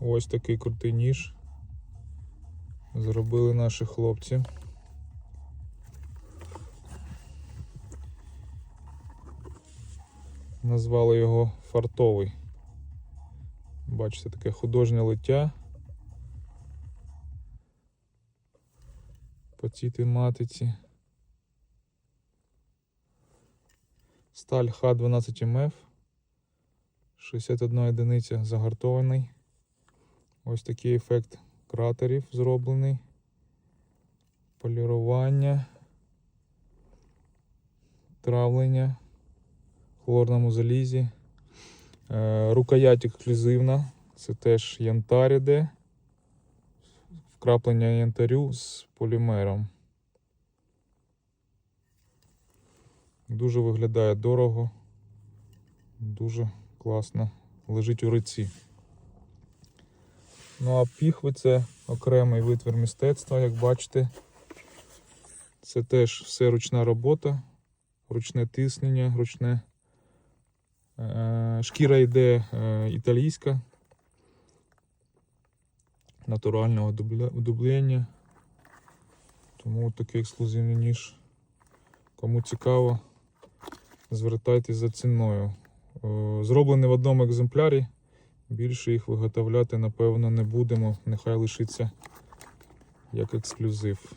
Ось такий крутий ніж. Зробили наші хлопці. Назвали його фартовий. Бачите, таке художнє лиття. По цій тематиці. Сталь Х12МФ. 61 одиниця загартований. Ось такий ефект кратерів зроблений. Полірування. Травлення в хлорному залізі. Е, Рукоять ексклюзивна. Це теж янтар іде. Вкраплення янтарю з полімером. Дуже виглядає дорого. Дуже класно. Лежить у руці. Ну а піхви це окремий витвір мистецтва, як бачите. Це теж все ручна робота, ручне тиснення, ручне. Е, Шкіра йде е, італійська, натурального дублення. Тому такий ексклюзивний ніж. Кому цікаво, звертайтесь за ціною. Е, Зроблений в одному екземплярі. Більше їх виготовляти, напевно, не будемо. Нехай лишиться як ексклюзив.